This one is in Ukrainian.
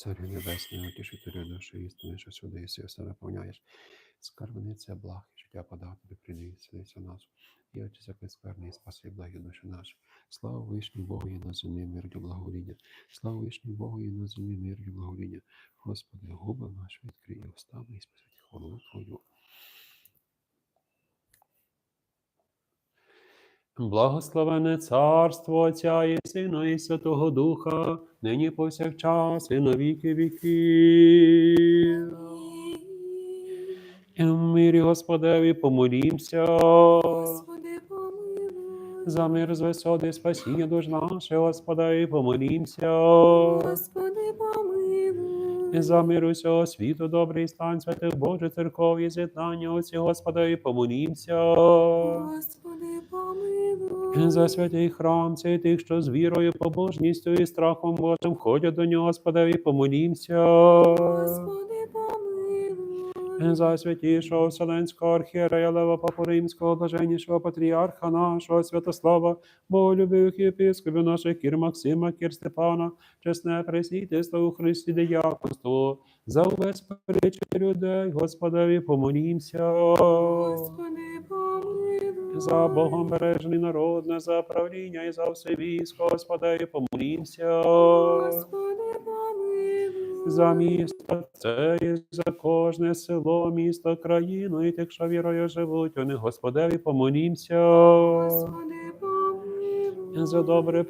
Царю Небесний, утішителю душі істини, що сюди і все наповняєш. Скарбниця благ і життя подав тобі прийди, селиться нас. І очі всякої скверни, спаси благі душі наші. Слава вишній Богу і на землі мир і благовоління. Слава вишній Богу і на землі мир і благовоління. Господи, губи наші відкрий, устами і спасить хвалу Благословене царство Отця і Сина і Святого Духа, нині повсякчас і на віки віків. І в мирі Господеві помолімся. Господи, помилуй. За мир з висоти і спасіння душ наше, Господеві помолімся. Господи, помилуй. За мир усього світу, добрий стан святих Божих церков і з'єднання оці Господеві помолімся. Господи. За святий храм, цей тих, що з вірою, побожністю і страхом Божим входять до нього, Господеві, помолімся. Господи, помилуй. За святішого Вселенського архієрея Лева Папу Римського, блаженнішого патріарха нашого Святослава, Боголюбивих єпископів наших Кір Максима, Кір Степана, чесне пресвітерство у Христі Деяконство, за увесь перечі людей, Господеві, помолімся. Господи. За Богом бережений народ, на за правління і за все військо, і помолімся. Господи, помилуй. За місто це і за кожне село, місто, країну, і тих, що вірою живуть, вони Господеві помолімся. Господи, помилуй. За добре